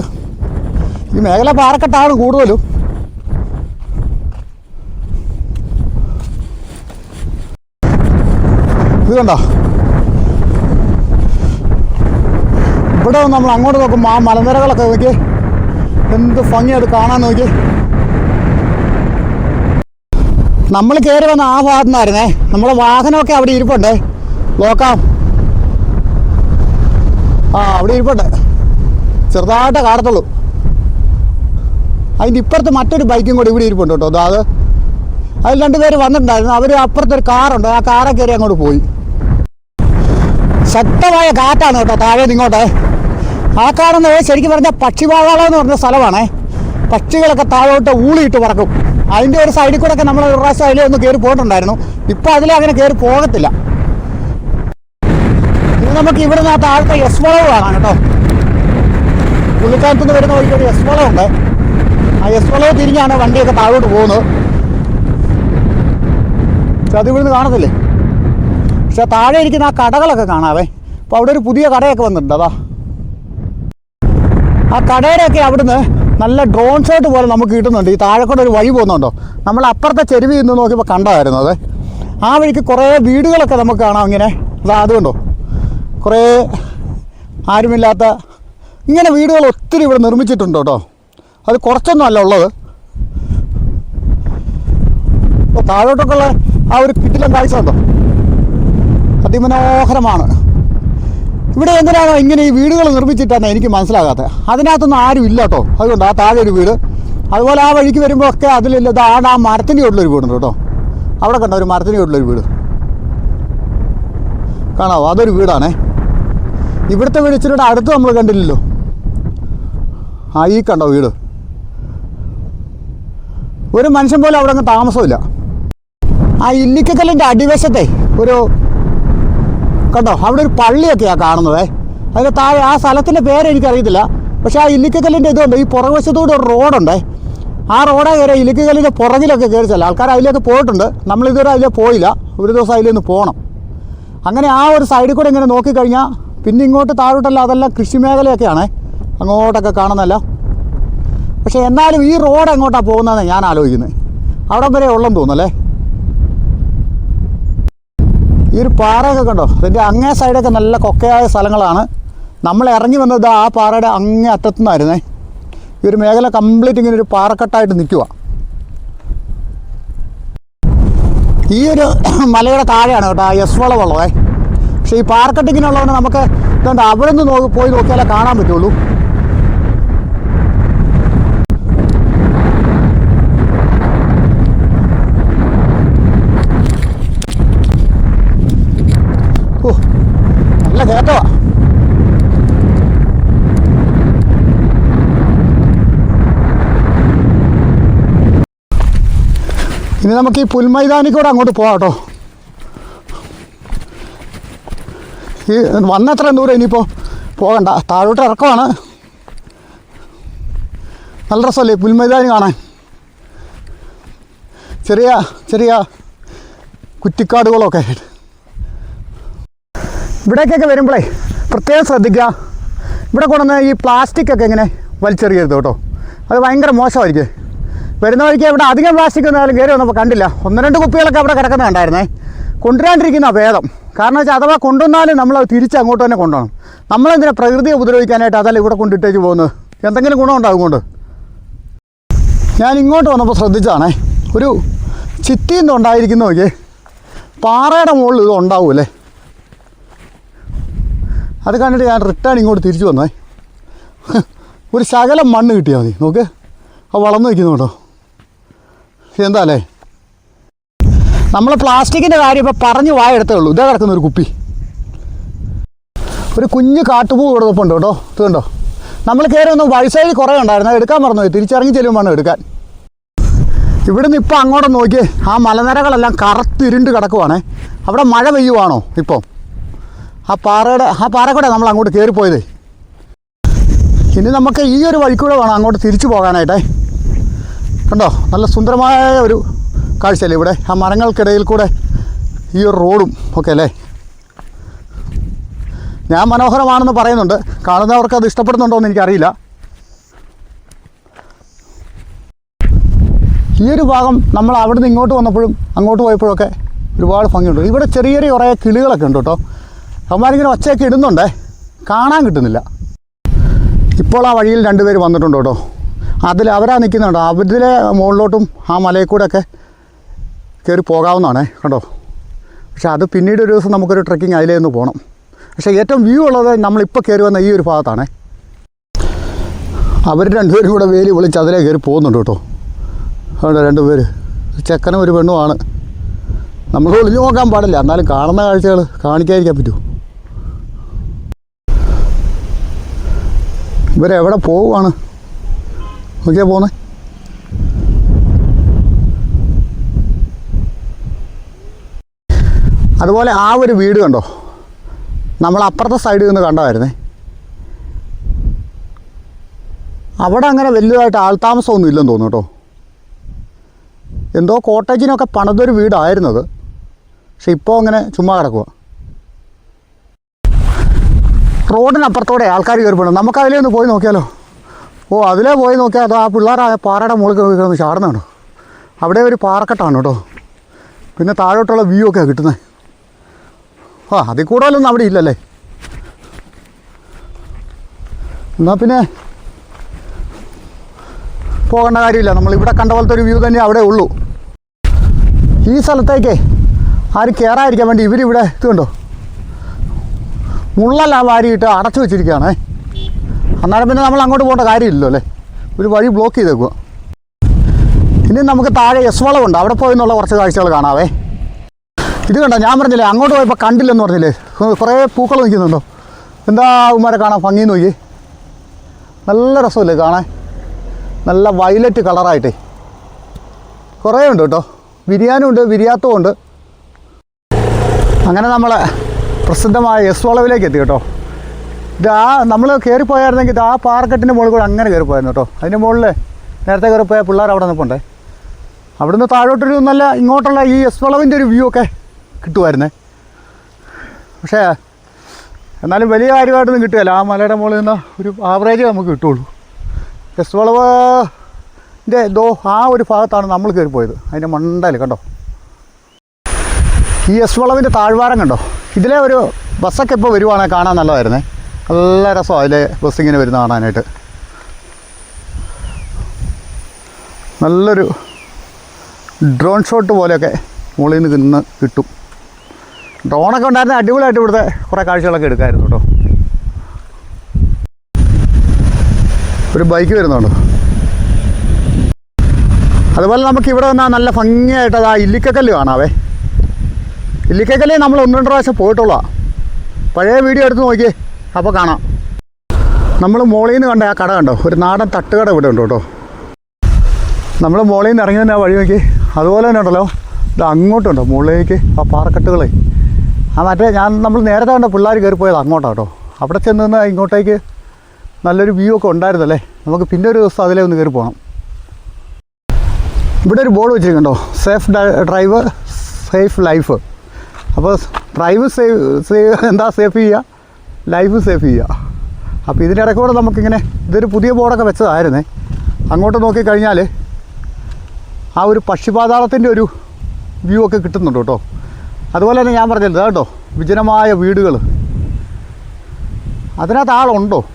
S1: ഈ മേഖല പാറക്കെട്ടാണ് കൂടുതലും. ഇത് കണ്ടോ? ഇവിടെ നമ്മൾ അങ്ങോട്ട് നോക്കുമ്പോൾ ആ മലനിരകളൊക്കെ നോക്കി. എന്ത് ഭംഗി അത് കാണാൻ നോക്കി. നമ്മൾ കയറി വന്ന ആ ഭാഗത്തു നിന്നായിരുന്നേ. നമ്മളെ വാഹനമൊക്കെ അവിടെ ഇരിപ്പുണ്ട്. നോക്കാം. ആ അവിടെ ഇരിപ്പുണ്ട്. ചെറുതായിട്ടേ കാണത്തുള്ളൂ. അതിന്റെ ഇപ്പുറത്ത് മറ്റൊരു ബൈക്കും കൂടി ഇവിടെ ഇരിപ്പുണ്ട് കേട്ടോ. അതാ അത്. അതിൽ രണ്ടുപേര് വന്നിട്ടുണ്ടായിരുന്നു. അവർ അപ്പുറത്തൊരു കാറുണ്ട്. ആ കാറെ കയറി അങ്ങോട്ട് പോയി. ശക്തമായ കാറ്റാണ് കേട്ടോ താഴെ നിങ്ങോട്ട് ആ കാണുന്നത് ശരിക്കും പറഞ്ഞാൽ പക്ഷിപാതാളം എന്ന് പറഞ്ഞ സ്ഥലമാണേ. പക്ഷികളൊക്കെ താഴോട്ട് ഊളിയിട്ട് പറക്കും. അതിന്റെ ഒരു സൈഡിൽ കൂടെ ഒക്കെ നമ്മൾ ഒരു പ്രാവശ്യം അതിലേ ഒന്ന് കയറി പോയിട്ടുണ്ടായിരുന്നു. ഇപ്പോൾ അതിലെ അങ്ങനെ കയറി പോകത്തില്ല. ഇനി നമുക്ക് ഇവിടുന്ന് ആ താഴത്തെ എസ് വളവ് കാണാം കേട്ടോ. പുള്ളിക്കാലത്തുനിന്ന് വരുന്ന വഴിക്ക് ഒരു എസ് വളവുണ്ട്. ആ എസ് വളവ് തിരിഞ്ഞാണ് വണ്ടിയൊക്കെ താഴോട്ട് പോകുന്നത്. പക്ഷെ അത് ഇവിടുന്ന് കാണത്തില്ലേ? പക്ഷെ താഴെ ഇരിക്കുന്ന ആ കടകളൊക്കെ കാണാവേ. അപ്പോൾ അവിടെ ഒരു പുതിയ കടയൊക്കെ വന്നിട്ടുണ്ട് അതാ. ആ കടയുടെയൊക്കെ അവിടുന്ന് നല്ല ഡ്രോൺ ഷോട്ട് പോലെ നമുക്ക് കിട്ടുന്നുണ്ട്. ഈ താഴെ കൂടെ ഒരു വഴി പോകുന്നുണ്ടോ? നമ്മൾ അപ്പുറത്തെ ചെരുവിൽ നിന്ന് നോക്കിയപ്പോൾ കണ്ടായിരുന്നു അത്. ആ വഴിക്ക് കുറേ വീടുകളൊക്കെ നമുക്ക് കാണാം ഇങ്ങനെ. അതാ അതുകൊണ്ടോ കുറേ ആരുമില്ലാത്ത ഇങ്ങനെ വീടുകൾ ഒത്തിരി ഇവിടെ നിർമ്മിച്ചിട്ടുണ്ട് കേട്ടോ. അത് കുറച്ചൊന്നും അല്ല ഉള്ളത്. അപ്പോൾ താഴോട്ടൊക്കെയുള്ള ആ ഒരു കിട്ടിലും കാഴ്ച ഉണ്ടോ അതിമനോഹരമാണ്. ഇവിടെ എന്തിനാണോ ഇങ്ങനെ ഈ വീടുകൾ നിർമ്മിച്ചിട്ടാണ് എനിക്ക് മനസ്സിലാകാത്തത്? അതിനകത്തൊന്നും ആരും ഇല്ല കേട്ടോ. അതുകൊണ്ട് ആ താഴെ ഒരു വീട്. അതുപോലെ ആ വഴിക്ക് വരുമ്പോൾ ഒക്കെ അതിലില്ല ഇതാണ് ആ മരത്തിന്റെ ഉള്ളൊരു വീടുണ്ട് കേട്ടോ. അവിടെ കണ്ട ഒരു മരത്തിന്റെ ഉള്ളൊരു വീട്. കാണാവോ? അതൊരു വീടാണേ. ഇവിടുത്തെ വീട് ഇച്ചിരിയുടെ അടുത്ത് നമ്മൾ കണ്ടില്ലല്ലോ. ആ ഈ കണ്ടോ വീട്? ഒരു മനുഷ്യൻ പോലും അവിടെ അങ്ങ് താമസമില്ല. ആ ഇല്ലിക്കക്കല്ലിന്റെ അടിവശത്തെ ഒരു കണ്ടോ? അവിടെ ഒരു പള്ളിയൊക്കെയാണ് കാണുന്നത്. അതിന് താഴെ ആ സ്ഥലത്തിന്റെ പേര് എനിക്കറിയത്തില്ല. പക്ഷേ ആ ഇല്ലിക്കക്കല്ലിന്റെ ഇതുണ്ട് ഈ പുറകുവശത്തൂടെ ഒരു റോഡുണ്ട്. ആ റോഡേ കയറി ഇല്ലിക്കക്കല്ലിന്റെ പുറകിലൊക്കെ കയറി ചില ആൾക്കാർ അതിലേക്ക് പോയിട്ടുണ്ട്. നമ്മളിതുവരെ അതിലേക്ക് പോയില്ല. ഒരു ദിവസം അതിലൊന്ന് പോകണം അങ്ങനെ ആ ഒരു സൈഡിൽ കൂടെ ഇങ്ങനെ നോക്കിക്കഴിഞ്ഞാൽ പിന്നെ ഇങ്ങോട്ട് താഴോട്ടല്ല അതെല്ലാം കൃഷി മേഖലയൊക്കെയാണേ അങ്ങോട്ടൊക്കെ കാണുന്നല്ല. പക്ഷേ എന്നാലും ഈ റോഡ് എങ്ങോട്ടാണ് പോകുന്നതെന്ന് ഞാൻ ആലോചിക്കുന്നത് അവിടെ വരെ ഉള്ളെന്ന് തോന്നുന്നല്ലേ ഈ ഒരു പാറയൊക്കെ കണ്ടോ? ഇതിന്റെ അങ്ങേ സൈഡൊക്കെ നല്ല കൊക്കയായ സ്ഥലങ്ങളാണ്. നമ്മൾ ഇറങ്ങി വന്നത് ആ പാറയുടെ അങ്ങേ അറ്റത്തു നിന്നായിരുന്നേ ഈ ഒരു മേഖല കംപ്ലീറ്റ് ഇങ്ങനെ ഒരു പാറക്കെട്ടായിട്ട് നിൽക്കുക ഈ ഒരു മലയുടെ താഴെയാണ് കേട്ടോ ആ എസ് വളവുള്ളതേ പക്ഷേ ഈ പാറക്കെട്ടിങ്ങിനുള്ളതുകൊണ്ട് നമുക്ക് ഇതുകൊണ്ട് അവിടെ നിന്ന് പോയി നോക്കിയാലേ കാണാൻ പറ്റുള്ളൂ. നല്ല കയറ്റമാ ഇനി നമുക്ക് ഈ പുൽമൈതാനിൽ കൂടെ അങ്ങോട്ട് പോവാം കേട്ടോ. ഈ വന്നത്ര ദൂരം ഇനിയിപ്പോൾ പോകണ്ട. താഴോട്ട് ഇറക്കമാണ് നല്ല രസമല്ലേ പുൽമൈതാനി കാണാൻ. ചെറിയ ചെറിയ കുറ്റിക്കാടുകളൊക്കെ. ആയിട്ട് ഇവിടേക്കൊക്കെ വരുമ്പോഴേ പ്രത്യേകം ശ്രദ്ധിക്കുക. ഇവിടെ കൊണ്ടുവന്ന് ഈ പ്ലാസ്റ്റിക് ഒക്കെ ഇങ്ങനെ വലിച്ചെറിയരുത് കേട്ടോ. അത് ഭയങ്കര മോശമായിരിക്കും. വരുന്ന വഴിക്ക് ഇവിടെ അധികം പ്ലാസ്റ്റിക് ഒന്നും കയറി വന്നപ്പോൾ കണ്ടില്ല. ഒന്ന് രണ്ട് കുപ്പികളൊക്കെ അവിടെ കിടക്കുന്ന കണ്ടായിരുന്നേ. കൊണ്ടുവരാണ്ടിരിക്കുന്ന ഭേദം. കാരണം വെച്ചാൽ അഥവാ കൊണ്ടുവന്നാലും നമ്മൾ അത് തിരിച്ച് അങ്ങോട്ട് തന്നെ കൊണ്ടുപോകണം. നമ്മളെന്തിനാ പ്രകൃതിയെ ഉപദ്രവിക്കാനായിട്ട് അതല്ല ഇവിടെ കൊണ്ടിട്ടേക്ക് പോകുന്നത്? എന്തെങ്കിലും ഗുണമുണ്ടാകും കൊണ്ട് ഞാൻ ഇങ്ങോട്ട് വന്നപ്പോൾ ശ്രദ്ധിച്ചാണേ ഒരു ചിത്തിന്ന് ഉണ്ടായിരിക്കുന്ന നോക്കിയേ. പാറയുടെ മുകളിൽ ഇത് ഉണ്ടാവുമല്ലേ അത് കണ്ടിട്ട് ഞാൻ റിട്ടേൺ ഇങ്ങോട്ട് തിരിച്ചു വന്നേ. ഒരു ശകലം മണ്ണ് കിട്ടിയാൽ മതി. നോക്ക്. ആ വളർന്നു വയ്ക്കുന്നു കേട്ടോ. എന്താ അല്ലേ? നമ്മൾ പ്ലാസ്റ്റിക്കിന്റെ കാര്യം ഇപ്പോൾ പറഞ്ഞു വായെടുത്തേ ഉള്ളൂ. ഇതേ കിടക്കുന്ന ഒരു കുപ്പി. ഒരു കുഞ്ഞ് കാട്ടുപൂ ഇവിടെ നിൽപ്പുണ്ട് കേട്ടോ. ഇത് കണ്ടോ? നമ്മൾ കയറി ഒന്ന് വഴിസൈഡിൽ കുറേ ഉണ്ടായിരുന്നു. എടുക്കാൻ മറന്നുപോയി. തിരിച്ചിറങ്ങി ചെല്ലുമ്പോൾ എടുക്കാൻ. ഇവിടുന്ന് ഇപ്പോൾ അങ്ങോട്ട് നോക്കിയേ ആ മലനിരകളെല്ലാം കറുത്തിരുണ്ട് കിടക്കുവാണേ. അവിടെ മഴ പെയ്യുവാണോ ഇപ്പോൾ ആ പാറയുടെ ആ പാറ കൂടെ നമ്മൾ അങ്ങോട്ട് കയറിപ്പോയത് ഇനി നമുക്ക് ഈ ഒരു വഴിക്കൂടെ വേണം അങ്ങോട്ട് തിരിച്ചു പോകാനായിട്ടേ. കണ്ടോ? നല്ല സുന്ദരമായ ഒരു കാഴ്ചയല്ലേ ഇവിടെ? ആ മരങ്ങൾക്കിടയിൽ കൂടെ ഈ ഒരു റോഡും ഒക്കെ അല്ലേ? ഞാൻ മനോഹരമാണെന്ന് പറയുന്നുണ്ട്. കാണുന്നവർക്ക് അത് ഇഷ്ടപ്പെടുന്നുണ്ടോ എന്ന് എനിക്കറിയില്ല. ഈ ഒരു ഭാഗം നമ്മൾ അവിടുന്ന് ഇങ്ങോട്ട് വന്നപ്പോഴും അങ്ങോട്ട് പോയപ്പോഴൊക്കെ ഒരുപാട് ഭംഗിയുണ്ട്. ഇവിടെ ചെറിയ ചെറിയ കുറേ കിളികളൊക്കെ ഉണ്ട് കേട്ടോ. അവന്മാരിങ്ങനെ ഒച്ചയൊക്കെ ഇടുന്നുണ്ടേ. കാണാൻ കിട്ടുന്നില്ല. ഇപ്പോൾ ആ വഴിയിൽ രണ്ടുപേർ വന്നിട്ടുണ്ട് കേട്ടോ. അതിൽ അവരാ നിൽക്കുന്നുണ്ടോ. അവരിലെ മുകളിലോട്ടും ആ മലയിൽ കൂടെ ഒക്കെ കയറി പോകാവുന്നതാണേ കണ്ടോ. പക്ഷെ അത് പിന്നീട് ഒരു ദിവസം നമുക്കൊരു ട്രക്കിംഗ് അതിലേ നിന്ന് പോകണം. പക്ഷേ ഏറ്റവും വ്യൂ ഉള്ളത് നമ്മളിപ്പോൾ കയറി വന്ന ഈ ഒരു ഭാഗത്താണേ. അവർ രണ്ടുപേരും കൂടെ വേലി വിളിച്ച് അതിലേ കയറി പോകുന്നുണ്ട് കേട്ടോ. രണ്ടുപേര്. ഒരു ചെക്കനും ഒരു പെണ്ണുമാണ്. നമ്മൾ ഒളിഞ്ഞു നോക്കാൻ പാടില്ല. എന്നാലും കാണുന്ന കാഴ്ചകൾ കാണിക്കാതിരിക്കാൻ പറ്റൂ ഇവരെവിടെ പോവുകയാണ്? നോക്കിയാ പോന്നെ. അതുപോലെ ആ ഒരു വീട് കണ്ടോ? നമ്മൾ അപ്പുറത്തെ സൈഡിൽ നിന്ന് കണ്ടായിരുന്നേ അവിടെ അങ്ങനെ വലുതായിട്ട് ആൾതാമസമൊന്നും ഇല്ലെന്ന് തോന്നുന്നു കേട്ടോ. എന്തോ കോട്ടേജിനൊക്കെ പണിതൊരു വീടായിരുന്നത്. പക്ഷെ ഇപ്പോൾ അങ്ങനെ ചുമ്മാ കിടക്കുക റോഡിനപ്പുറത്തോടെ ആൾക്കാർ കയറിപ്പോണം നമുക്ക് അതിലേ ഒന്ന് പോയി നോക്കിയാലോ? ഓ അതിലേ പോയി നോക്കിയാൽ അത് ആ പിള്ളേർ ആ പാറയുടെ മുകളിൽ കിടന്ന് ചാടുന്നുണ്ടോ അവിടെ ഒരു പാറക്കെട്ടാണ് കേട്ടോ. പിന്നെ താഴോട്ടുള്ള വ്യൂ ഒക്കെയാണ് കിട്ടുന്നത് ആ അതിൽ കൂടുതലൊന്നും അവിടെ ഇല്ലല്ലേ? എന്നാൽ പിന്നെ പോകേണ്ട കാര്യമില്ല. നമ്മൾ ഇവിടെ കണ്ട പോലത്തെ ഒരു വ്യൂ തന്നെ അവിടെ ഉള്ളൂ. ഈ സ്ഥലത്തേക്ക് ആരും കയറാതിരിക്കാൻ വേണ്ടി ഇവരിവിടെ ഇത് കണ്ടോ? മുള്ളെല്ലാം വാരിയിട്ട് അടച്ചു വെച്ചിരിക്കുകയാണ്. അന്നേരം പിന്നെ നമ്മൾ അങ്ങോട്ട് പോകേണ്ട കാര്യമില്ലല്ലോ അല്ലേ? ഒരു വഴി ബ്ലോക്ക് ചെയ്തേക്കുക ഇനി നമുക്ക് താഴെ എസ് വളവുണ്ട്. അവിടെ പോയി എന്നുള്ള കുറച്ച് കാഴ്ചകൾ കാണാവേ. ഇത് കണ്ടോ? ഞാൻ പറഞ്ഞില്ലേ അങ്ങോട്ട് പോയപ്പോൾ കണ്ടില്ലെന്ന് പറഞ്ഞില്ലേ? കുറേ പൂക്കൾ നിൽക്കുന്നുണ്ടോ? എന്താ ഉമ്മാരെ കാണാൻ ഭംഗി നോക്കി നല്ല രസമല്ലേ കാണാൻ. നല്ല വയലറ്റ് കളറായിട്ടേ കുറേ ഉണ്ട് കേട്ടോ. ബിരിയാണി ഉണ്ട് ബിരിയാത്തും ഉണ്ട്. അങ്ങനെ നമ്മൾ പ്രസിദ്ധമായ എസ് വളവിലേക്ക് എത്തി കേട്ടോ. ഇത് ആ നമ്മൾ കയറിപ്പോയായിരുന്നെങ്കിൽ ഇത് ആ പാർക്കറ്റിന്റെ മുകളിൽ കൂടെ അങ്ങനെ കയറിപ്പോയായിരുന്നു കേട്ടോ. അതിന്റെ മുകളിൽ നേരത്തെ കയറിപ്പോയ പിള്ളേർ അവിടെ നിൽപ്പുണ്ടേ അവിടുന്ന് താഴോട്ടൊരു നല്ല ഇങ്ങോട്ടുള്ള ഈ എസ് വളവിന്റെ ഒരു വ്യൂ ഒക്കെ കിട്ടുമായിരുന്നേ. പക്ഷേ എന്നാലും വലിയ കാര്യമായിട്ടൊന്നും കിട്ടുകയില്ല. ആ മലയുടെ മുകളിൽ നിന്ന് ഒരു ആവറേജ് നമുക്ക് കിട്ടുള്ളൂ എസ് വളവിന്റെ ദോ ആ ഒരു ഭാഗത്താണ് നമ്മൾ കയറിപ്പോയത്. അതിന്റെ മണ്ടയിൽ കണ്ടോ? ഈ എസ് വളവിന്റെ താഴ്വാരം കണ്ടോ? ഇതിലെ ഒരു ബസ്സൊക്കെ ഇപ്പോൾ വരുവാണെങ്കിൽ കാണാൻ നല്ലതായിരുന്നേ. നല്ല രസമാണ് അതിലെ ബസ് ഇങ്ങനെ വരുന്ന കാണാനായിട്ട്. നല്ലൊരു ഡ്രോൺ ഷോട്ട് പോലെയൊക്കെ മുകളിൽ നിന്ന് നിന്ന് കിട്ടും. ഡ്രോണൊക്കെ ഉണ്ടായിരുന്ന അടിപൊളിയായിട്ട് ഇവിടുത്തെ കുറേ കാഴ്ചകളൊക്കെ എടുക്കാമായിരുന്നു കേട്ടോ. ഒരു ബൈക്ക് വരുന്നുണ്ട്. അതുപോലെ നമുക്ക് ഇവിടെ വന്നാൽ നല്ല ഭംഗിയായിട്ട് അത് ആ ഇല്ലിക്കക്കല്ല് കാണാവേ. ഇല്ലിക്കക്കല്ലേ നമ്മൾ ഒന്ന് രണ്ട് പ്രാവശ്യം പോയിട്ടുള്ള പഴയ വീഡിയോ എടുത്ത് നോക്കിയേ. അപ്പോൾ കാണാം. നമ്മൾ മോളിൽ നിന്ന് കണ്ട ആ കട കണ്ടോ? ഒരു നാടൻ തട്ടുകട ഇവിടെ ഉണ്ട് കേട്ടോ. നമ്മൾ മോളിൽ നിന്ന് ഇറങ്ങി തന്നെ ആ വഴി നോക്കി. അതുപോലെ തന്നെ ഉണ്ടല്ലോ. ഇത് അങ്ങോട്ടുണ്ടോ മുകളിലേക്ക് ആ പാറക്കെട്ടുകളെ. ആ മറ്റേ ഞാൻ നമ്മൾ നേരത്തെ കണ്ട പിള്ളേർ കയറി പോയത് അങ്ങോട്ടാണ് കേട്ടോ. അവിടെ ചെന്ന് നിന്ന് ഇങ്ങോട്ടേക്ക് നല്ലൊരു വ്യൂ ഒക്കെ ഉണ്ടായിരുന്നല്ലേ? നമുക്ക് പിന്നെ ഒരു ദിവസം അതിലേ ഒന്ന് കയറി പോകണം ഇവിടെ ഒരു ബോർഡ് വെച്ചിരിക്കുന്നുണ്ടോ? സേഫ് ഡ്രൈവ് സേഫ് ലൈഫ് അപ്പോൾ ഡ്രൈവ് സേവ് സേവ് എന്താ സേഫ് ചെയ്യുക ലൈഫ് സേഫ് ചെയ്യുക അപ്പോൾ ഇതിന്റെ ഇടയ്ക്കൂടെ നമുക്കിങ്ങനെ ഇതൊരു പുതിയ ബോർഡൊക്കെ വെച്ചതായിരുന്നേ. അങ്ങോട്ട് നോക്കിക്കഴിഞ്ഞാൽ ആ ഒരു പക്ഷിപാതാളത്തിന്റെ ഒരു വ്യൂ ഒക്കെ കിട്ടുന്നുണ്ട് കേട്ടോ. അതുപോലെ തന്നെ ഞാൻ പറഞ്ഞത് കേട്ടോ വിജനമായ വീടുകൾ അതിനകത്ത് ആളുണ്ടോ?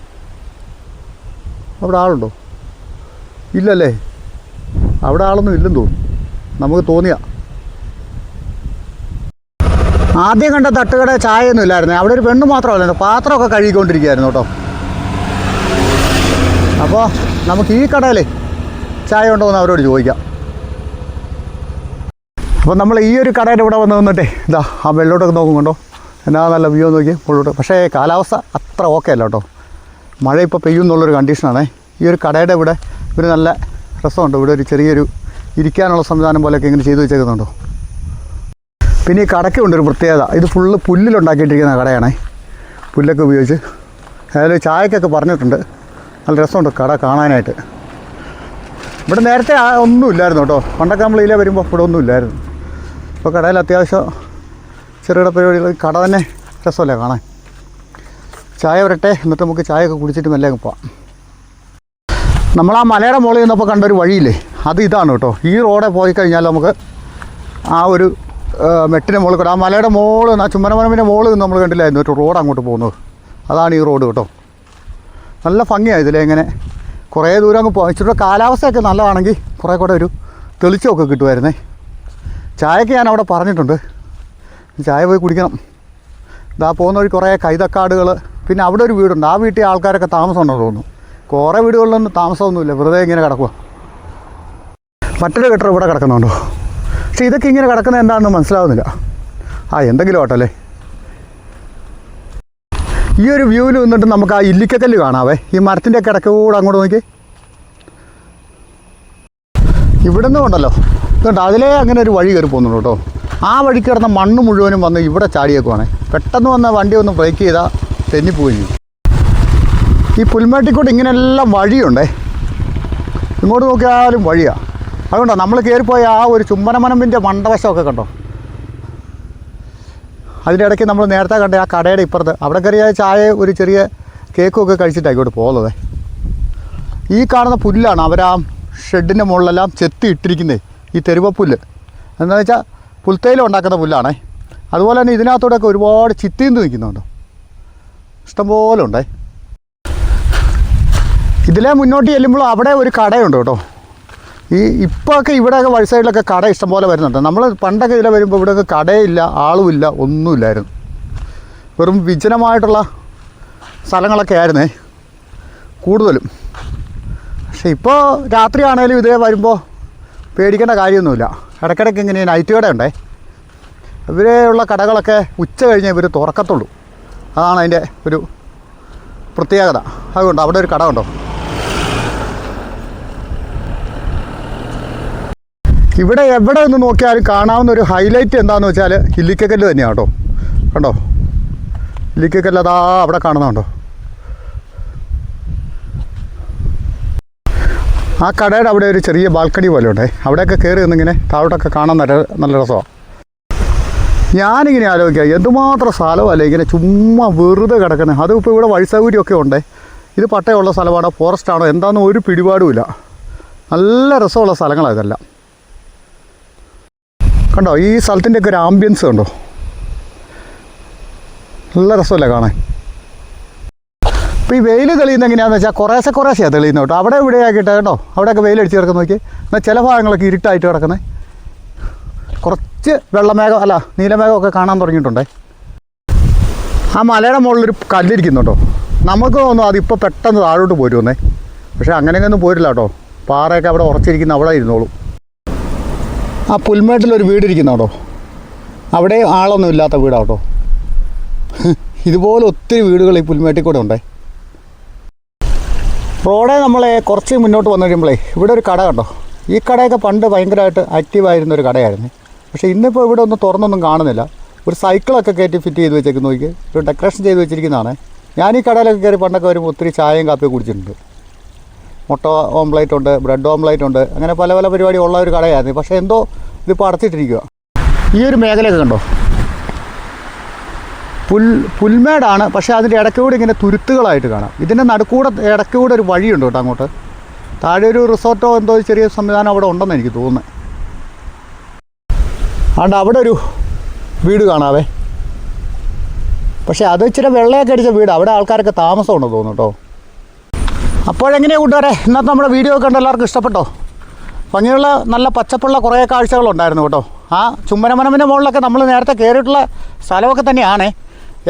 S1: അവിടെ ആളുണ്ടോ? ഇല്ലല്ലേ? അവിടെ ആളൊന്നും ഇല്ലെന്ന് തോന്നുന്നു. നമുക്ക് തോന്നിയ. ആദ്യം കണ്ട തട്ടുകട ചായയൊന്നും ഇല്ലായിരുന്നു. അവിടെ ഒരു പെണ്ണ് മാത്രമല്ലായിരുന്നു. പാത്രമൊക്കെ കഴുകിക്കൊണ്ടിരിക്കുകയായിരുന്നു കേട്ടോ. അപ്പോൾ നമുക്ക് ഈ കടയിൽ ചായ ഉണ്ടോ എന്ന് അവരോട് ചോദിക്കാം. അപ്പോൾ നമ്മൾ ഈ ഒരു കടയുടെ ഇവിടെ വന്ന് നിന്നിട്ടേ ഇതാ ആ വെള്ളോട്ടൊക്കെ നോക്കുന്നുണ്ടോ? എന്നാ നല്ല വ്യൂ നോക്കി പുള്ളോട്ട് പക്ഷേ കാലാവസ്ഥ അത്ര ഓക്കെ അല്ല കേട്ടോ. മഴ ഇപ്പോൾ പെയ്യും എന്നുള്ളൊരു കണ്ടീഷനാണ് ഈ ഒരു കടയുടെ ഇവിടെ ഒരു നല്ല രസമുണ്ട്. ഇവിടെ ഒരു ചെറിയൊരു ഇരിക്കാനുള്ള സംവിധാനം പോലെയൊക്കെ ഇങ്ങനെ ചെയ്തു വെച്ചേക്കുന്നുണ്ടോ? പിന്നെ ഈ കടയ്ക്കുണ്ട് ഒരു പ്രത്യേകത. ഇത് ഫുള്ള് പുല്ലിലുണ്ടാക്കിയിട്ടിരിക്കുന്ന കടയാണേ. പുല്ലൊക്കെ ഉപയോഗിച്ച്. അതായത് ചായക്കൊക്കെ പറഞ്ഞിട്ടുണ്ട്. നല്ല രസമുണ്ട് കട കാണാനായിട്ട്. ഇവിടെ നേരത്തെ ഒന്നും ഇല്ലായിരുന്നു കേട്ടോ. പണ്ടൊക്കെ നമ്മൾ ഇതിലെ വരുമ്പോൾ ഇവിടെ ഒന്നും ഇല്ലായിരുന്നു. ഇപ്പോൾ കടയിൽ അത്യാവശ്യം ചെറുകിട പരിപാടികൾ കട തന്നെ രസമല്ലേ കാണാൻ. ചായ വരട്ടെ എന്നിട്ട് നമുക്ക് ചായയൊക്കെ കുടിച്ചിട്ട് മെല്ലെ പോവാം. നമ്മൾ ആ മലയുടെ മുകളിൽ നിന്നപ്പോൾ കണ്ട ഒരു വഴിയില്ലേ? അത് ഇതാണ് കേട്ടോ. ഈ റോഡെ പോയി കഴിഞ്ഞാൽ നമുക്ക് ആ ഒരു മെട്ടിന്റെ മുകളിൽ കൂടെ. ആ മലയുടെ മുകളിൽ ആ ചുമ്മനമരമിന്റെ മുകളിൽ നിന്ന് നമ്മൾ കണ്ടില്ലായിരുന്നു. ഒരു റോഡ് അങ്ങോട്ട് പോകുന്നത്. അതാണ് ഈ റോഡ് കേട്ടോ. നല്ല ഭംഗിയാണ് ഇതിലെ ഇങ്ങനെ. കുറേ ദൂരം അങ്ങ് പോകാം ഇച്ചിരി കാലാവസ്ഥയൊക്കെ നല്ലതാണെങ്കിൽ കുറേ കൂടെ ഒരു തെളിച്ചമൊക്കെ കിട്ടുമായിരുന്നേ. ചായക്ക് ഞാൻ അവിടെ പറഞ്ഞിട്ടുണ്ട്. ചായ പോയി കുടിക്കണം. ഇതാ പോകുന്ന വഴി കുറേ കൈതക്കാടുകൾ പിന്നെ അവിടെ ഒരു വീടുണ്ട്. ആ വീട്ടിൽ ആൾക്കാരൊക്കെ താമസമുണ്ടെന്ന് തോന്നുന്നു. കുറേ വീടുകളിലൊന്നും താമസമൊന്നുമില്ല. വെറുതെ ഇങ്ങനെ കിടക്കുക മറ്റൊരു കെട്ടർ ഇവിടെ കിടക്കുന്നുണ്ടോ? പക്ഷെ ഇതൊക്കെ ഇങ്ങനെ കിടക്കുന്നത് എന്താണെന്ന് മനസ്സിലാവുന്നില്ല. ആ എന്തെങ്കിലും ഓട്ടല്ലേ ഈ ഒരു വ്യൂവിൽ നിന്നിട്ട് നമുക്ക് ആ ഇല്ലിക്കക്കല്ല് കാണാവേ. ഈ മരത്തിന്റെ കിടക്കൂടെ അങ്ങോട്ട് നോക്കി ഇവിടെ നിന്നും ഉണ്ടല്ലോ ഇതുണ്ട് അതിലേ അങ്ങനെ ഒരു വഴി കയറി പോകുന്നുണ്ട് കേട്ടോ. ആ വഴി കിടന്ന മണ്ണ് മുഴുവനും വന്ന് ഇവിടെ ചാടിയേക്കുവാണേ. പെട്ടെന്ന് വന്ന വണ്ടി ഒന്ന് ബ്രേക്ക് ചെയ്താൽ തെന്നിപ്പോയി പോയി ഈ പുൽമേട്ടിക്കൂട്ട് ഇങ്ങനെയെല്ലാം വഴിയുണ്ടേ. ഇങ്ങോട്ട് നോക്കിയാലും വഴിയാണ് അതുകൊണ്ടോ നമ്മൾ കയറിപ്പോയ ആ ഒരു ചുംബനമനമ്പിന്റെ മണ്ടവശമൊക്കെ കണ്ടോ? അതിന്റെ ഇടയ്ക്ക് നമ്മൾ നേരത്തെ കണ്ട ആ കടയുടെ ഇപ്പുറത്ത് അവിടെ കയറിയ ചായ ഒരു ചെറിയ കേക്കും ഒക്കെ കഴിച്ചിട്ടാണ് പോകുന്നത്. ഈ കാണുന്ന പുല്ലാണ് അവർ ആ ഷെഡിന്റെ മുകളിലെല്ലാം ചെത്തി ഇട്ടിരിക്കുന്നത് ഈ തെരുവപ്പുല്ല് എന്താണെന്ന് വെച്ചാൽ പുൽത്തേലും ഉണ്ടാക്കുന്ന പുല്ലാണേ. അതുപോലെ തന്നെ ഇതിനകത്തോടെയൊക്കെ ഒരുപാട് ചിത്തീന്ത് നിൽക്കുന്നുണ്ട്. ഇഷ്ടംപോലെ ഉണ്ടേ. ഇതിലെ മുന്നോട്ട് ചെല്ലുമ്പോൾ അവിടെ ഒരു കടയുണ്ട് കേട്ടോ. ഈ ഇപ്പോഴൊക്കെ ഇവിടെയൊക്കെ വഴി സൈഡിലൊക്കെ കട ഇഷ്ടംപോലെ വരുന്നുണ്ട്. നമ്മൾ പണ്ടൊക്കെ ഇതിലെ വരുമ്പോൾ ഇവിടെയൊക്കെ കടയില്ല ആളുമില്ല ഒന്നുമില്ലായിരുന്നു. വെറും വിജനമായിട്ടുള്ള സ്ഥലങ്ങളൊക്കെ ആയിരുന്നേ കൂടുതലും. പക്ഷെ ഇപ്പോൾ രാത്രിയാണേലും ഇതേ വരുമ്പോൾ പേടിക്കേണ്ട കാര്യമൊന്നുമില്ല. ഇടയ്ക്കിടയ്ക്ക് ഇങ്ങനെ നൈറ്റ് കട ഉണ്ടേ. ഇവരെയുള്ള കടകളൊക്കെ ഉച്ച കഴിഞ്ഞേ ഇവർ തുറക്കത്തുള്ളൂ. അതാണ് അതിന്റെ ഒരു പ്രത്യേകത. അതുകൊണ്ട് അവിടെ ഒരു കട ഉണ്ടോ ഇവിടെ എവിടെ നിന്ന് നോക്കിയാലും കാണാവുന്ന ഒരു ഹൈലൈറ്റ് എന്താണെന്ന് വെച്ചാൽ ഇല്ലിക്കക്കല്ല് തന്നെയാണ് കേട്ടോ. കണ്ടോ? ഇല്ലിക്കക്കല്ല് അതാ അവിടെ കാണുന്നുണ്ടോ ആ കടയുടെ അവിടെ ഒരു ചെറിയ ബാൽക്കണി പോലെ ഉണ്ടേ അവിടെയൊക്കെ കയറി നിന്നിങ്ങനെ താഴോട്ടൊക്കെ കാണാൻ നല്ല നല്ല രസമാണ് ഞാനിങ്ങനെ ആലോചിക്കുക എന്തുമാത്രം സ്ഥലമല്ലേ ഇങ്ങനെ ചുമ്മാ വെറുതെ കിടക്കുന്നത് അതും ഇപ്പോൾ ഇവിടെ വഴി സൗകര്യമൊക്കെ ഉണ്ടേ. ഇത് പട്ടയമുള്ള സ്ഥലമാണോ? ഫോറസ്റ്റ് ആണോ എന്താണെന്ന് ഒരു പിടിപാടുമില്ല. നല്ല രസമുള്ള സ്ഥലങ്ങളാണ് ഇതെല്ലാം. കണ്ടോ ഈ സ്ഥലത്തിന്റെയൊക്കെ ഒരു ആംബിയൻസ് കണ്ടോ? നല്ല രസമല്ലേ കാണാൻ? ഇപ്പോൾ ഈ വെയിൽ തെളിയുന്ന എങ്ങനെയാണെന്ന് വെച്ചാൽ കുറേശ്ശെ കുറേശ്ശെയാണ് തെളിയുന്നത് കേട്ടോ. അവിടെ ഇവിടെ ആക്കിയിട്ട് കേട്ടോ അവിടെയൊക്കെ വെയിൽ അടിച്ച് കിടക്കുന്ന നോക്കി എന്നാൽ ചില ഭാഗങ്ങളൊക്കെ ഇരുട്ടായിട്ട് കിടക്കുന്നത് കുറച്ച് വെള്ളമേഘം അല്ല നീലമേഘമൊക്കെ കാണാൻ തുടങ്ങിയിട്ടുണ്ടേ. ആ മലയുടെ മുകളിലൊരു കല്ലിരിക്കുന്നു കേട്ടോ. നമുക്ക് തോന്നും അതിപ്പോൾ പെട്ടെന്ന് താഴോട്ട് പോരുമെന്നേ. പക്ഷേ അങ്ങനെയൊന്നും പോരില്ല കേട്ടോ. പാറയൊക്കെ അവിടെ ഉറച്ചിരിക്കുന്ന അവിടെ ഇരുന്നോളൂ. ആ പുൽമേട്ടിലൊരു വീടിരിക്കുന്ന കേട്ടോ. അവിടെ ആളൊന്നും ഇല്ലാത്ത വീടാണ് കേട്ടോ. ഇതുപോലെ ഒത്തിരി വീടുകൾ ഈ പുൽമേട്ടിൽ കൂടെ ഉണ്ടേ. റോഡെ നമ്മളെ കുറച്ച് മുന്നോട്ട് വന്നു കഴിയുമ്പോഴേ ഇവിടെ ഒരു കട കണ്ടോ. ഈ കടയൊക്കെ പണ്ട് ഭയങ്കരമായിട്ട് ആക്റ്റീവായിരുന്ന ഒരു കടയായിരുന്നു. പക്ഷേ ഇന്നിപ്പോൾ ഇവിടെ ഒന്നും തുറന്നൊന്നും കാണുന്നില്ല. ഒരു സൈക്കിളൊക്കെ കയറ്റി ഫിറ്റ് ചെയ്ത് വെച്ചേക്കുന്നു നോക്കി ഒരു ഡെക്കറേഷൻ ചെയ്ത് വെച്ചിരിക്കുന്നതാണ്. ഞാൻ ഈ കടയിലൊക്കെ കയറി പണ്ടൊക്കെ വരുമ്പോൾ ഒത്തിരി ചായയും കാപ്പിയും കുടിച്ചിട്ടുണ്ട്. മുട്ട ഓംപ്ലേറ്റ് ഉണ്ട് ബ്രെഡ് ഓംപ്ലേറ്റ് ഉണ്ട്. അങ്ങനെ പല പല പരിപാടി ഉള്ള ഒരു കടയായിരുന്നു. പക്ഷേ എന്തോ ഇതിപ്പോൾ അടച്ചിട്ടിരിക്കുക ഈ ഒരു മേഖലയൊക്കെ കണ്ടോ? പുൽ പുൽമേടാണ് പക്ഷേ അതിന്റെ ഇടയ്ക്കൂടെ ഇങ്ങനെ തുരുത്തുകളായിട്ട് കാണാം. ഇതിന്റെ നടുക്കൂടെ ഇടയ്ക്കൂടെ ഒരു വഴിയുണ്ട് കേട്ടോ അങ്ങോട്ട്. താഴെ ഒരു റിസോർട്ടോ എന്തോ ചെറിയ സംവിധാനം അവിടെ ഉണ്ടെന്ന് എനിക്ക് തോന്നുന്നത് അതുകൊണ്ട് അവിടെ ഒരു വീട് കാണാവേ. പക്ഷേ അത് ഇച്ചിരി വെള്ളയൊക്കെ അടിച്ച വീട്. അവിടെ ആൾക്കാരൊക്കെ താമസമുണ്ടെന്ന് തോന്നുന്നു കേട്ടോ. അപ്പോഴെങ്ങനെയാണ് കൂട്ടുകാരെ? ഇന്നത്തെ നമ്മുടെ വീഡിയോ കണ്ട് എല്ലാവർക്കും ഇഷ്ടപ്പെട്ടോ? ഭംഗിയുള്ള നല്ല പച്ചപ്പുള്ള കുറേ കാഴ്ചകളുണ്ടായിരുന്നു കേട്ടോ. ആ ചുമ്മനമനമിന്റെ മുകളിലൊക്കെ നമ്മൾ നേരത്തെ കയറിയിട്ടുള്ള സ്ഥലമൊക്കെ തന്നെയാണ്.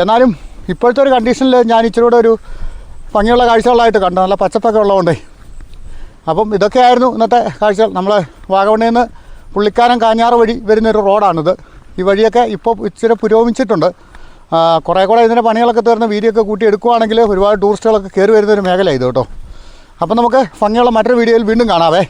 S1: എന്നാലും ഇപ്പോഴത്തെ ഒരു കണ്ടീഷനിൽ ഞാൻ ഇച്ചിരി കൂടെ ഒരു ഭംഗിയുള്ള കാഴ്ചകളായിട്ട് കണ്ടു. നല്ല പച്ചപ്പൊക്കെ ഉള്ളതുകൊണ്ട്. അപ്പം ഇതൊക്കെയായിരുന്നു ഇന്നത്തെ കാഴ്ചകൾ. നമ്മൾ വാഗമണ്ണിൽ നിന്ന് പുള്ളിക്കാരൻ കാഞ്ഞാറ് വഴി വരുന്നൊരു റോഡാണിത്. ഈ വഴിയൊക്കെ ഇപ്പോൾ ഇച്ചിരി പുരോഗമിച്ചിട്ടുണ്ട്. കുറേ കൂടെ ഇതിന്റെ പണികളൊക്കെ തീർന്ന് വീഡിയോ ഒക്കെ കൂട്ടി എടുക്കുവാണെങ്കിൽ ഒരുപാട് ടൂറിസ്റ്റുകളൊക്കെ കയറി വരുന്നൊരു മേഖല ഇത് കേട്ടോ. അപ്പം നമുക്ക് ഭംഗിയുള്ള മറ്റൊരു വീഡിയോയിൽ വീണ്ടും കാണാവേ.